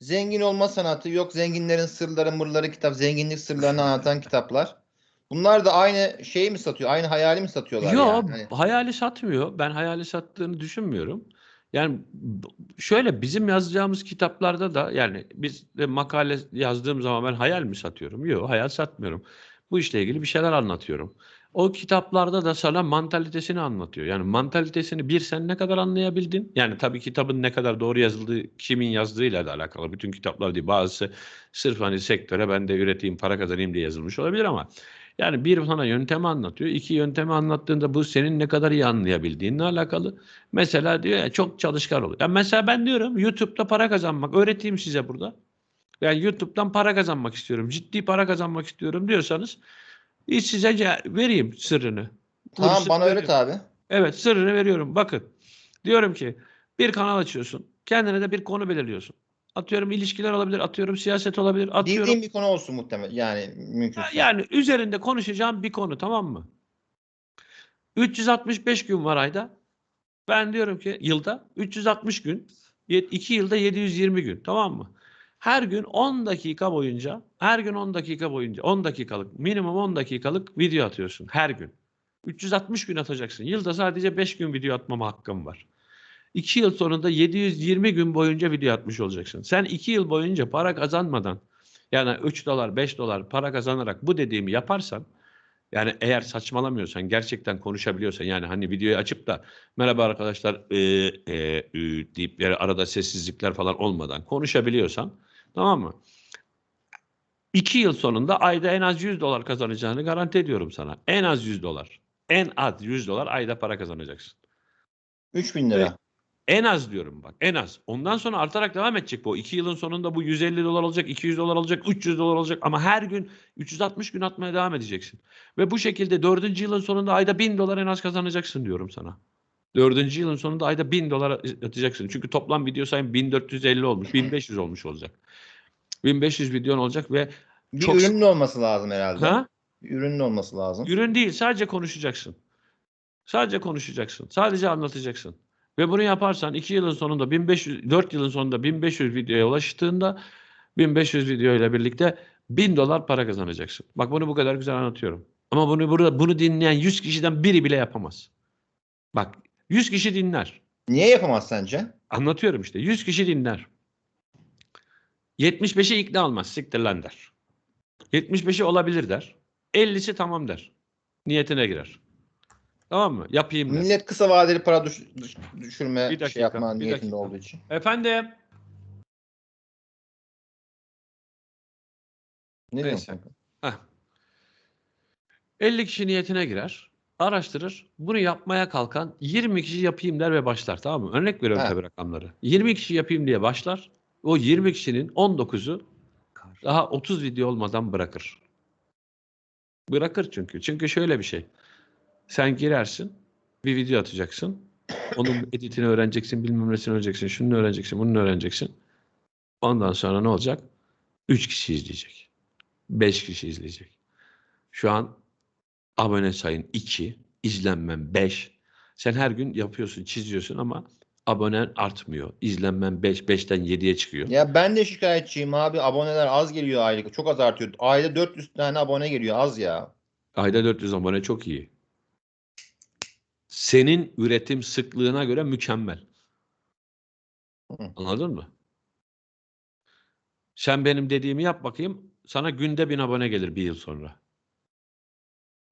Zengin olma sanatı yok zenginlerin sırları mırları kitap zenginlik sırlarını anlatan kitaplar. Bunlar da aynı şeyi mi satıyor? Aynı hayali mi satıyorlar Yo, yani? Hani- hayali satmıyor. Ben hayali sattığını düşünmüyorum. Yani şöyle bizim yazacağımız kitaplarda da yani biz de makale yazdığım zaman ben hayal mi satıyorum? Yok, hayal satmıyorum. Bu işle ilgili bir şeyler anlatıyorum. O kitaplarda da sana mantalitesini anlatıyor. Yani mantalitesini bir sen ne kadar anlayabildin? Yani tabii kitabın ne kadar doğru yazıldığı, kimin yazdığıyla da alakalı. Bütün kitaplar değil. Bazısı sırf hani sektöre ben de üreteyim, para kazanayım diye yazılmış olabilir ama yani bir sana yöntemi anlatıyor. iki yöntemi anlattığında bu senin ne kadar iyi anlayabildiğinle alakalı. Mesela diyor ya çok çalışkan oluyor. Ya mesela ben diyorum YouTube'da para kazanmak öğreteyim size burada. Yani YouTube'dan para kazanmak istiyorum. Ciddi para kazanmak istiyorum diyorsanız hiç size vereyim sırrını. Tamam Bunu bana öğret abi. Evet sırrını veriyorum. Bakın diyorum ki bir kanal açıyorsun. Kendine de bir konu belirliyorsun. Atıyorum ilişkiler olabilir, atıyorum siyaset olabilir, atıyorum. Bildiğim bir konu olsun muhtemelen. Yani mümkünse. Yani üzerinde konuşacağım bir konu tamam mı? 365 gün var ayda. Ben diyorum ki yılda 360 gün, 2 yılda 720 gün tamam mı? Her gün 10 dakika boyunca, her gün 10 dakika boyunca, 10 dakikalık, minimum 10 dakikalık video atıyorsun her gün. 360 gün atacaksın. Yılda sadece 5 gün video atmama hakkım var. 2 yıl sonunda 720 gün boyunca video atmış olacaksın. Sen 2 yıl boyunca para kazanmadan yani 3 dolar 5 dolar para kazanarak bu dediğimi yaparsan yani eğer saçmalamıyorsan gerçekten konuşabiliyorsan yani hani videoyu açıp da merhaba arkadaşlar e, e, ü deyip yani arada sessizlikler falan olmadan konuşabiliyorsan tamam mı? 2 yıl sonunda ayda en az 100 dolar kazanacağını garanti ediyorum sana. En az 100 dolar. En az 100 dolar ayda para kazanacaksın. 3000 lira. En az diyorum bak en az. Ondan sonra artarak devam edecek bu. 2 yılın sonunda bu 150 dolar olacak, 200 dolar olacak, 300 dolar olacak ama her gün 360 gün atmaya devam edeceksin. Ve bu şekilde 4. yılın sonunda ayda 1000 dolar en az kazanacaksın diyorum sana. 4. yılın sonunda ayda 1000 dolar atacaksın. Çünkü toplam video sayın 1450 olmuş, 1500 olmuş olacak. 1500 videon olacak ve Bir Çok- ürünün olması lazım herhalde. ha? Ürünün olması lazım. Ürün değil, sadece konuşacaksın. Sadece konuşacaksın. Sadece anlatacaksın. Ve bunu yaparsan 2 yılın sonunda 1500 4 yılın sonunda 1500 videoya ulaştığında 1500 video ile birlikte 1000 dolar para kazanacaksın. Bak bunu bu kadar güzel anlatıyorum. Ama bunu burada bunu dinleyen 100 kişiden biri bile yapamaz. Bak 100 kişi dinler. Niye yapamaz sence? Anlatıyorum işte. 100 kişi dinler. 75'i ikna olmaz. Siktir lan der. 75'i olabilir der. 50'si tamam der. Niyetine girer. Tamam mı? Yapayım der. Millet kısa vadeli para düş- düş- düşürme Bir dakika, şey yapma bir niyetinde dakika. olduğu için. Efendim? Ne Neyse. Heh. 50 kişi niyetine girer. Araştırır. Bunu yapmaya kalkan 20 kişi yapayım der ve başlar. Tamam mı? Örnek veriyorum Ha. tabii rakamları. 20 kişi yapayım diye başlar. O 20 kişinin 19'u daha 30 video olmadan bırakır. Bırakır çünkü. Çünkü şöyle bir şey. Sen girersin, bir video atacaksın. Onun editini öğreneceksin, bilmem nesini öğreneceksin, şunu öğreneceksin, bunu öğreneceksin. Ondan sonra ne olacak? 3 kişi izleyecek. 5 kişi izleyecek. Şu an abone sayın 2, izlenmem 5. Sen her gün yapıyorsun, çiziyorsun ama abonen artmıyor. İzlenmen 5, 5'ten 7'ye çıkıyor. Ya ben de şikayetçiyim abi. Aboneler az geliyor aylık. Çok az artıyor. Ayda 400 tane abone geliyor. Az ya. Ayda 400 abone çok iyi. Senin üretim sıklığına göre mükemmel. Hı. Anladın mı? Sen benim dediğimi yap bakayım. Sana günde bin abone gelir bir yıl sonra.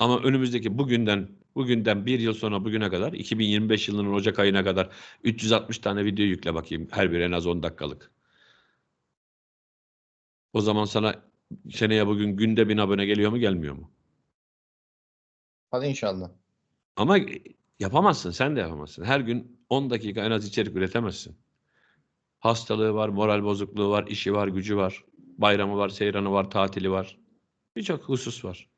Ama önümüzdeki bugünden bugünden bir yıl sonra bugüne kadar 2025 yılının Ocak ayına kadar 360 tane video yükle bakayım. Her biri en az 10 dakikalık. O zaman sana seneye bugün günde bin abone geliyor mu gelmiyor mu? Hadi inşallah. Ama yapamazsın, sen de yapamazsın. Her gün 10 dakika en az içerik üretemezsin. Hastalığı var, moral bozukluğu var, işi var, gücü var, bayramı var, seyranı var, tatili var. Birçok husus var.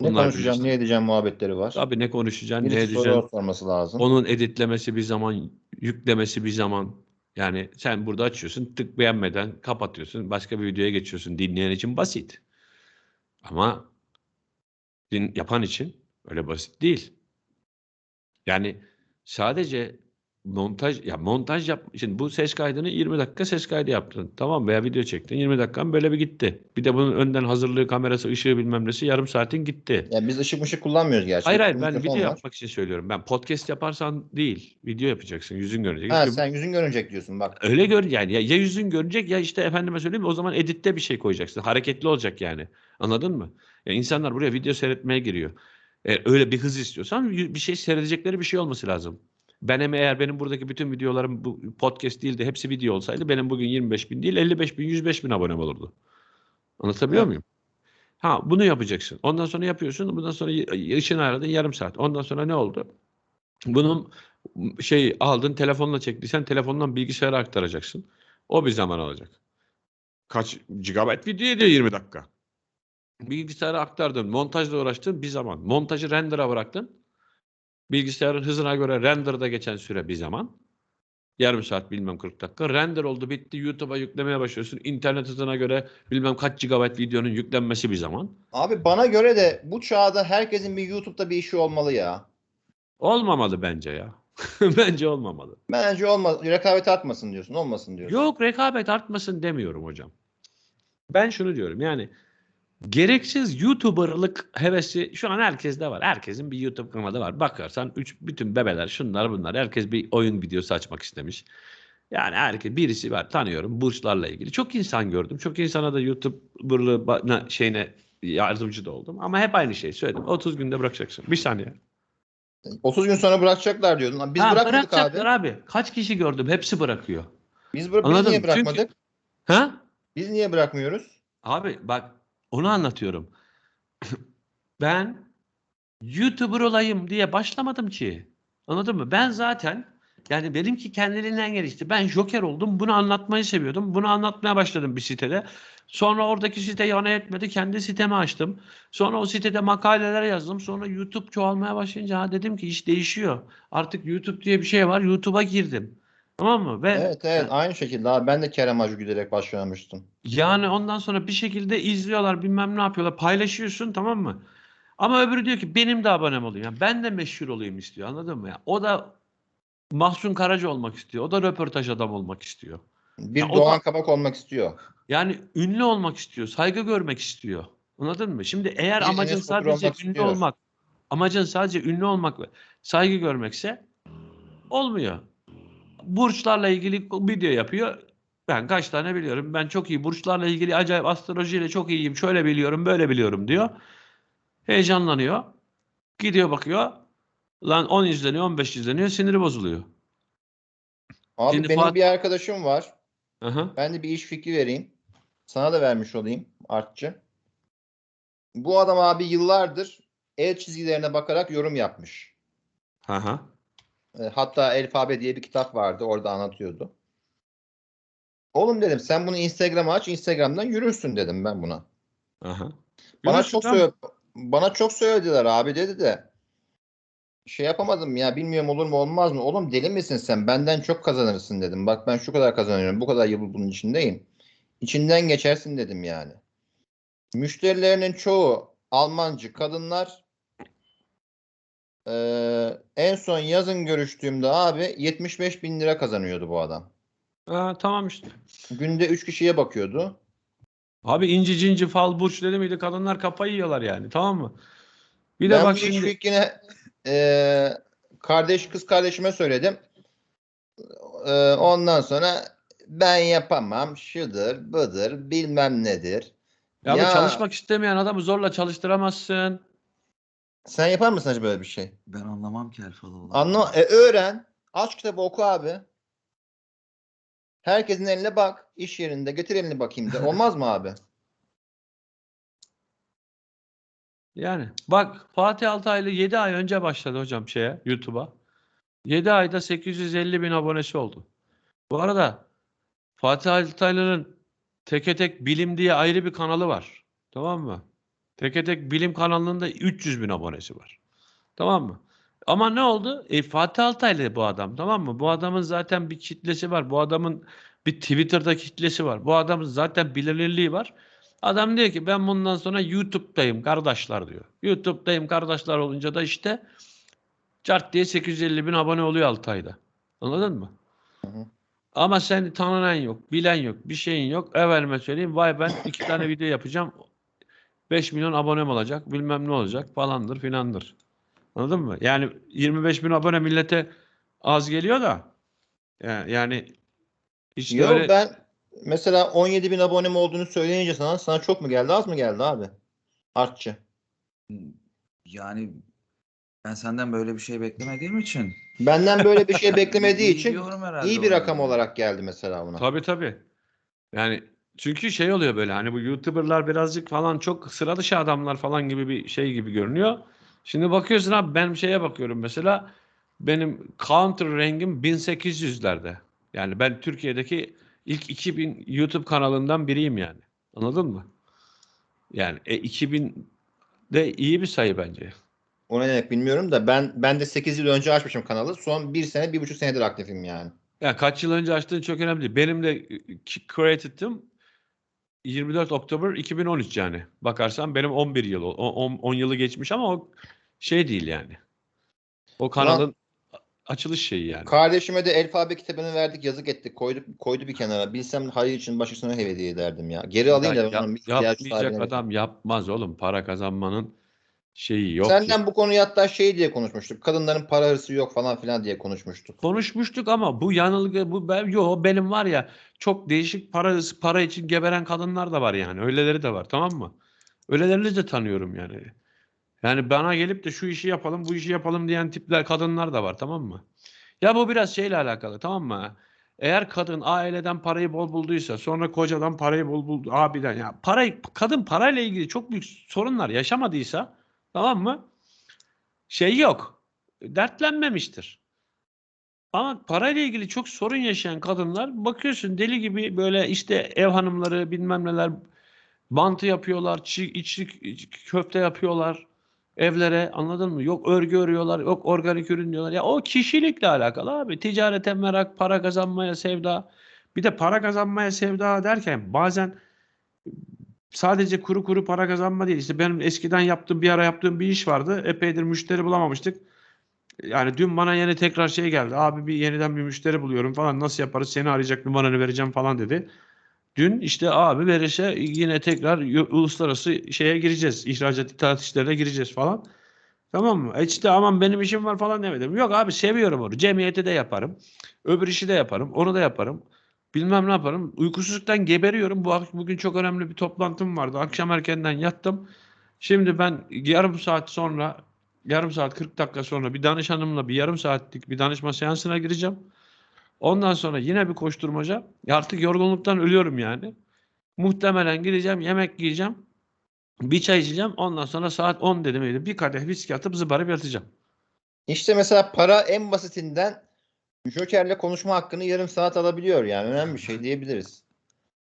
Ne Bunlar konuşacağım, bilinçli. ne edeceğim muhabbetleri var. Tabii ne konuşacaksın, ne Birisi edeceksin. soru sorması lazım. Onun editlemesi bir zaman, yüklemesi bir zaman. Yani sen burada açıyorsun, tık beğenmeden kapatıyorsun, başka bir videoya geçiyorsun. Dinleyen için basit. Ama din, yapan için öyle basit değil. Yani sadece montaj ya montaj yap şimdi bu ses kaydını 20 dakika ses kaydı yaptın. Tamam veya video çektin 20 dakikan böyle bir gitti. Bir de bunun önden hazırlığı kamerası ışığı bilmem nesi yarım saatin gitti. Ya biz ışık mışık kullanmıyoruz gerçi. Hayır hayır ben video var. yapmak için söylüyorum. Ben podcast yaparsan değil video yapacaksın yüzün görecek. Ha Çünkü sen yüzün görünecek diyorsun bak. Öyle gör yani ya, ya yüzün görecek ya işte efendime söyleyeyim o zaman editte bir şey koyacaksın. Hareketli olacak yani. Anladın mı? Ya insanlar buraya video seyretmeye giriyor. E, öyle bir hız istiyorsan bir şey seyredecekleri bir şey olması lazım. Benim eğer benim buradaki bütün videolarım bu podcast değil de hepsi video olsaydı benim bugün 25 bin değil 55 bin 105 bin abonem olurdu. Anlatabiliyor Evet. muyum? Ha bunu yapacaksın. Ondan sonra yapıyorsun. Bundan sonra ışını aradın yarım saat. Ondan sonra ne oldu? Bunun şey aldın telefonla çektiysen telefondan bilgisayara aktaracaksın. O bir zaman alacak. Kaç gigabayt video ediyor 20 dakika. Bilgisayara aktardın, montajla uğraştın bir zaman. Montajı render'a bıraktın. Bilgisayarın hızına göre render'da geçen süre bir zaman. Yarım saat bilmem 40 dakika. Render oldu bitti YouTube'a yüklemeye başlıyorsun. İnternet hızına göre bilmem kaç gigabayt videonun yüklenmesi bir zaman. Abi bana göre de bu çağda herkesin bir YouTube'da bir işi olmalı ya. Olmamalı bence ya. bence olmamalı. Bence olmaz. Rekabet artmasın diyorsun. Olmasın diyorsun. Yok rekabet artmasın demiyorum hocam. Ben şunu diyorum yani gereksiz YouTuber'lık hevesi şu an herkeste var. Herkesin bir YouTube kanalı var. Bakarsan üç, bütün bebeler şunlar bunlar. Herkes bir oyun videosu açmak istemiş. Yani herkes birisi var tanıyorum burçlarla ilgili. Çok insan gördüm. Çok insana da YouTuber'lığı ba- şeyine yardımcı da oldum. Ama hep aynı şeyi söyledim. 30 günde bırakacaksın. Bir saniye. 30 gün sonra bırakacaklar diyordun. Biz Ha, bırakmadık abi. abi. Kaç kişi gördüm? Hepsi bırakıyor. Biz, bıra- biz Anladım. niye Çünkü- bırakmadık? Ha? Biz niye bırakmıyoruz? Abi bak onu anlatıyorum. ben YouTuber olayım diye başlamadım ki. Anladın mı? Ben zaten yani benimki kendiliğinden gelişti. Ben Joker oldum. Bunu anlatmayı seviyordum. Bunu anlatmaya başladım bir sitede. Sonra oradaki site yana etmedi. Kendi sitemi açtım. Sonra o sitede makaleler yazdım. Sonra YouTube çoğalmaya başlayınca ha dedim ki iş değişiyor. Artık YouTube diye bir şey var. YouTube'a girdim. Tamam mı? Ve Evet evet aynı şekilde abi ben de Kerem Acı gülerek başlamıştım. yani ondan sonra bir şekilde izliyorlar bilmem ne yapıyorlar paylaşıyorsun tamam mı? Ama öbürü diyor ki benim de abonem olayım. Yani ben de meşhur olayım istiyor anladın mı? ya? O da Mahsun Karaca olmak istiyor. O da röportaj adam olmak istiyor. Bir Ya o Doğan da- Kabak olmak istiyor. Yani ünlü olmak istiyor. Saygı görmek istiyor. Anladın mı? Şimdi eğer Bir amacın sadece ünlü istiyor. olmak, amacın sadece ünlü olmak ve saygı görmekse olmuyor. Burçlarla ilgili video yapıyor. Ben kaç tane biliyorum. Ben çok iyi burçlarla ilgili acayip astrolojiyle çok iyiyim. Şöyle biliyorum, böyle biliyorum diyor. Heyecanlanıyor. Gidiyor bakıyor. Lan 10 izleniyor, 15 izleniyor. Siniri bozuluyor. Abi Şimdi benim Fuat- bir arkadaşım var. Aha. Ben de bir iş fikri vereyim. Sana da vermiş olayım artçı. Bu adam abi yıllardır el çizgilerine bakarak yorum yapmış. Aha. E, Hatta Alfabe diye bir kitap vardı. Orada anlatıyordu. Oğlum dedim sen bunu Instagram'a aç. Instagram'dan yürürsün dedim ben buna. Aha. Bana Yürürsün çok söyle bana çok söylediler abi dedi de şey yapamadım ya bilmiyorum olur mu olmaz mı? Oğlum deli misin sen? Benden çok kazanırsın dedim. Bak ben şu kadar kazanıyorum. Bu kadar yıl bunun içindeyim. İçinden geçersin dedim yani. Müşterilerinin çoğu Almancı kadınlar. Ee, en son yazın görüştüğümde abi 75 bin lira kazanıyordu bu adam. Ha, tamam işte. Günde 3 kişiye bakıyordu. Abi inci cinci fal burç dedi miydi kadınlar kafayı yiyorlar yani tamam mı? Bir de ben bak şimdi fikrini e, kardeş kız kardeşime söyledim. E, ondan sonra ben yapamam şudur budur bilmem nedir. ya, Ya- çalışmak istemeyen adamı zorla çalıştıramazsın. Sen yapar mısın acaba böyle bir şey? Ben anlamam ki alfalı olan. Anla, e, öğren. Aç kitabı oku abi. Herkesin eline bak. iş yerinde. Getir elini bakayım de. Olmaz mı abi? Yani bak Fatih Altaylı 7 ay önce başladı hocam şeye YouTube'a. 7 ayda 850 bin abonesi oldu. Bu arada Fatih Altaylı'nın Teke Tek Bilim diye ayrı bir kanalı var. Tamam mı? Teke Tek Bilim kanalının da 300 bin abonesi var. Tamam mı? Ama ne oldu? E, Fatih Altaylı bu adam tamam mı? Bu adamın zaten bir kitlesi var. Bu adamın bir Twitter'da kitlesi var. Bu adamın zaten bilinirliği var. Adam diyor ki ben bundan sonra YouTube'dayım kardeşler diyor. YouTube'dayım kardeşler olunca da işte cart diye 850 bin abone oluyor 6 ayda. Anladın mı? Hı hı. Ama seni tanınan yok, bilen yok, bir şeyin yok. Efendime söyleyeyim vay ben iki tane video yapacağım. 5 milyon abonem olacak, bilmem ne olacak falandır filandır. Anladın mı? Yani 25 bin abone millete az geliyor da yani, yani işte Yok öyle ben mesela 17 bin abonem olduğunu söyleyince sana sana çok mu geldi az mı geldi abi? Artçı. Yani ben senden böyle bir şey beklemediğim için Benden böyle bir şey beklemediği için iyi bir rakam olarak geldi mesela buna. Tabii tabii. Yani çünkü şey oluyor böyle hani bu YouTuber'lar birazcık falan çok sıra dışı adamlar falan gibi bir şey gibi görünüyor. Şimdi bakıyorsun abi ben şeye bakıyorum mesela benim counter rengim 1800'lerde. Yani ben Türkiye'deki ilk 2000 YouTube kanalından biriyim yani. Anladın mı? Yani e, 2000 de iyi bir sayı bence. O ne demek bilmiyorum da ben ben de 8 yıl önce açmışım kanalı. Son 1 sene 1,5 senedir aktifim yani. Ya kaç yıl önce açtığın çok önemli değil. Benim de e, created'ım 24 Oktober 2013 yani. Bakarsan benim 11 yıl, o- on 10 yılı geçmiş ama o şey değil yani. O kanalın açılış şeyi yani. Kardeşime de alfabe kitabını verdik yazık ettik. Koydu, koydu bir kenara. Bilsem hayır için başkasına hediye ederdim ya. Geri alayım Ya da yap- bir ihtiyacı yapmayacak adam yapmaz oğlum. Para kazanmanın şeyi yok Senden bu konuyu hatta şey diye konuşmuştuk. Kadınların para hırsı yok falan filan diye konuşmuştuk. Konuşmuştuk ama bu yanılgı bu ben yo benim var ya çok değişik para para için geberen kadınlar da var yani. Öyleleri de var tamam mı? Öylelerini de tanıyorum yani. Yani bana gelip de şu işi yapalım, bu işi yapalım diyen tipler kadınlar da var tamam mı? Ya bu biraz şeyle alakalı tamam mı? Eğer kadın aileden parayı bol bulduysa, sonra kocadan parayı bol buldu, abiden ya parayı kadın parayla ilgili çok büyük sorunlar yaşamadıysa tamam mı? Şey yok. Dertlenmemiştir. Ama parayla ilgili çok sorun yaşayan kadınlar bakıyorsun deli gibi böyle işte ev hanımları bilmem neler bantı yapıyorlar, çiğ, içlik köfte yapıyorlar evlere anladın mı? Yok örgü örüyorlar, yok organik ürün diyorlar. Ya o kişilikle alakalı abi. Ticarete merak, para kazanmaya sevda. Bir de para kazanmaya sevda derken bazen sadece kuru kuru para kazanma değil. İşte benim eskiden yaptığım bir ara yaptığım bir iş vardı. Epeydir müşteri bulamamıştık. Yani dün bana yeni tekrar şey geldi. Abi bir yeniden bir müşteri buluyorum falan. Nasıl yaparız? Seni arayacak numaranı vereceğim falan dedi. Dün işte abi verirse yine tekrar uluslararası şeye gireceğiz. İhracat ithalat işlerine gireceğiz falan. Tamam mı? E işte aman benim işim var falan demedim. Yok abi seviyorum onu. Cemiyeti de yaparım. Öbür işi de yaparım. Onu da yaparım. Bilmem ne yaparım. Uykusuzluktan geberiyorum. Bu bugün çok önemli bir toplantım vardı. Akşam erkenden yattım. Şimdi ben yarım saat sonra yarım saat 40 dakika sonra bir danışanımla bir yarım saatlik bir danışma seansına gireceğim. Ondan sonra yine bir koşturmaca. Artık yorgunluktan ölüyorum yani. Muhtemelen gideceğim, yemek yiyeceğim. Bir çay içeceğim. Ondan sonra saat 10 dedim. Bir kadeh viski atıp zıbarıp yatacağım. İşte mesela para en basitinden Joker'le konuşma hakkını yarım saat alabiliyor yani. Önemli bir şey diyebiliriz.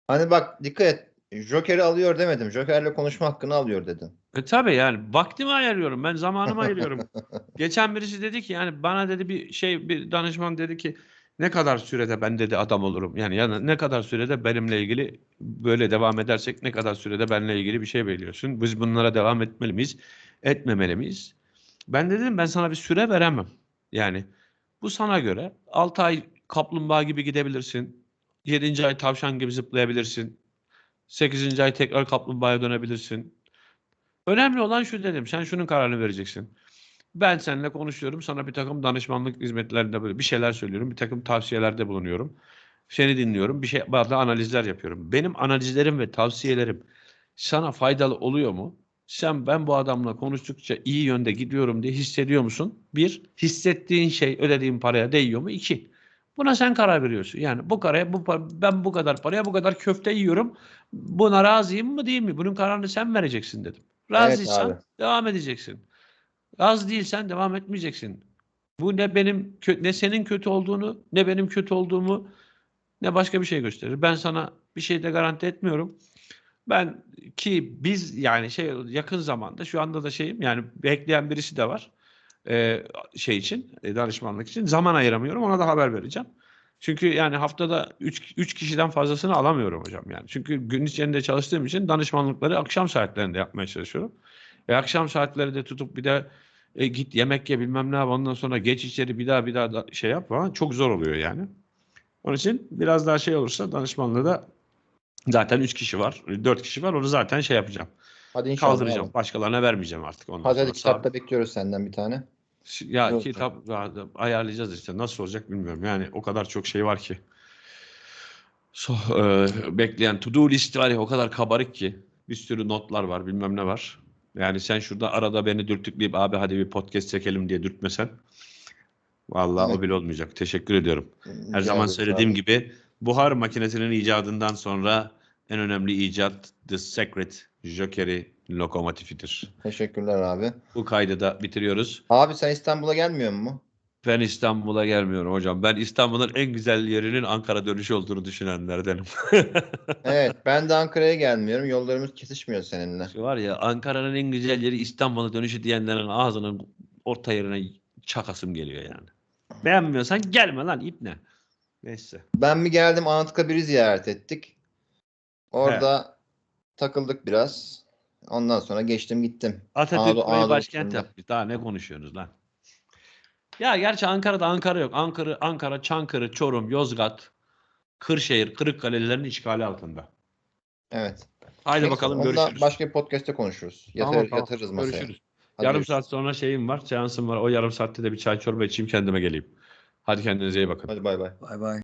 Hani bak dikkat et. Joker'i alıyor demedim. Joker'le konuşma hakkını alıyor dedim. E tabii yani vaktimi ayırıyorum. Ben zamanımı ayırıyorum. Geçen birisi dedi ki yani bana dedi bir şey bir danışman dedi ki ne kadar sürede ben dedi adam olurum. Yani yani ne kadar sürede benimle ilgili böyle devam edersek ne kadar sürede benimle ilgili bir şey belirliyorsun. Biz bunlara devam etmeli miyiz? Etmemeli miyiz? Ben de dedim ben sana bir süre veremem. Yani bu sana göre 6 ay kaplumbağa gibi gidebilirsin. 7. ay tavşan gibi zıplayabilirsin. 8. ay tekrar kaplumbağaya dönebilirsin. Önemli olan şu dedim. Sen şunun kararını vereceksin. Ben seninle konuşuyorum. Sana bir takım danışmanlık hizmetlerinde böyle bir şeyler söylüyorum. Bir takım tavsiyelerde bulunuyorum. Seni dinliyorum. Bir şey bazı analizler yapıyorum. Benim analizlerim ve tavsiyelerim sana faydalı oluyor mu? Sen ben bu adamla konuştukça iyi yönde gidiyorum diye hissediyor musun? Bir, hissettiğin şey ödediğin paraya değiyor mu? İki, buna sen karar veriyorsun. Yani bu karaya bu ben bu kadar paraya bu kadar köfte yiyorum. Buna razıyım mı değil mi? Bunun kararını sen vereceksin dedim. Razıysan abi. devam edeceksin. Az değilsen devam etmeyeceksin. Bu ne benim ne senin kötü olduğunu, ne benim kötü olduğumu, ne başka bir şey gösterir. Ben sana bir şey de garanti etmiyorum. Ben ki biz yani şey yakın zamanda şu anda da şeyim yani bekleyen birisi de var. Ee, şey için, e, danışmanlık için zaman ayıramıyorum. Ona da haber vereceğim. Çünkü yani haftada 3 3 kişiden fazlasını alamıyorum hocam yani. Çünkü gün içinde çalıştığım için danışmanlıkları akşam saatlerinde yapmaya çalışıyorum. Ve akşam saatleri de tutup bir de E, git yemek ye bilmem ne yap ondan sonra geç içeri bir daha bir daha da şey yap falan çok zor oluyor yani. Onun için biraz daha şey olursa danışmanlığı da zaten 3 kişi var, 4 kişi var onu zaten şey yapacağım. Hadi inşallah. Kaldıracağım. abi. Başkalarına vermeyeceğim artık ondan Hadi hadi kitapta bekliyoruz senden bir tane. ya Yok. kitap ya, ayarlayacağız işte. Nasıl olacak bilmiyorum. Yani o kadar çok şey var ki. So, e, bekleyen to do list var ya o kadar kabarık ki. Bir sürü notlar var bilmem ne var. Yani sen şurada arada beni dürtükleyip abi hadi bir podcast çekelim diye dürtmesen. Vallahi Evet. o bile olmayacak. Teşekkür ediyorum. Her Rica zaman söylediğim abi. gibi buhar makinesinin icadından sonra en önemli icat The Secret Joker'i lokomotifidir. Teşekkürler abi. Bu kaydı da bitiriyoruz. Abi sen İstanbul'a gelmiyor mu? Ben İstanbul'a gelmiyorum hocam. Ben İstanbul'un en güzel yerinin Ankara dönüşü olduğunu düşünenlerdenim. Evet ben de Ankara'ya gelmiyorum. Yollarımız kesişmiyor seninle. Şu var ya Ankara'nın en güzel yeri İstanbul'a dönüşü diyenlerin ağzının orta yerine çakasım geliyor yani. Beğenmiyorsan gelme lan ipne. Neyse. Ben mi geldim Anıtkabir'i ziyaret ettik. Orada takıldık biraz. Ondan sonra geçtim gittim. Atatürk Anadolu- Anadolu başkent yapmış. Daha ne konuşuyorsunuz lan? Ya gerçi Ankara'da Ankara yok. Ankara, Ankara, Çankırı, Çorum, Yozgat, Kırşehir, Kırıkkale'lerin işgali altında. Evet. Haydi Neyse, bakalım görüşürüz. Başka bir podcast'te konuşuruz. Yatır, Tamam, tamam. Yatırırız masaya. Görüşürüz. Hadi yarım görüşürüz. saat sonra şeyim var, seansım var. O yarım saatte de bir çay çorba içeyim kendime geleyim. Hadi kendinize iyi bakın. Hadi bay bay. Bay bay.